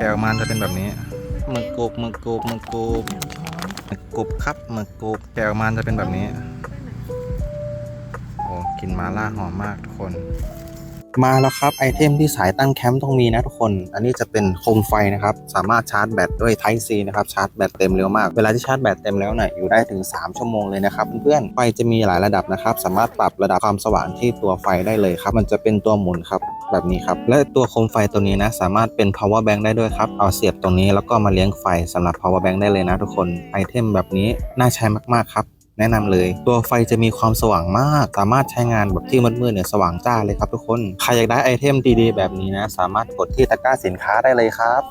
แกะออกมาจะเป็นแบบนี้หมึกกรุบหมึกกรุบหมึกกรุบหมึกกรุบครับหมึกกรุบแกะออกมาจะเป็นแบบนี้ โอ้กลินมาล่าหอมมากทุกคน มาแล้วครับไอเทมที่สายตั้งแคมป์ต้องมีนะทุกคน อันนี้จะเป็นโคมไฟนะครับ สามารถชาร์จแบตด้วย Type C นะครับ ชาร์จแบตเต็มเร็วมาก เวลาที่ชาร์จแบตเต็มแล้วเนี่ยอยู่ได้ถึง 3 ชั่วโมงเลยนะครับ เพื่อนๆ ไฟจะมีหลายระดับนะครับ สามารถปรับระดับความสว่างที่ตัวไฟได้เลยครับ มันจะเป็นตัวหมุนครับแบบนี้ครับ และตัวโคมไฟตัวนี้นะ สามารถเป็น power bank ได้ด้วยครับ เอาเสียบตรงนี้แล้วก็มาเลี้ยงไฟสำหรับ power bank ได้เลยนะทุกคน ไอเทมแบบนี้น่าใช้มากๆครับ แนะนำเลย ตัวไฟจะมีความสว่างมาก สามารถใช้งานแบบที่มืดๆเนี่ยสว่างจ้าเลยครับทุกคน ใครอยากได้ไอเทมดีๆแบบนี้นะ สามารถกดที่ตะกร้าสินค้าได้เลยครับ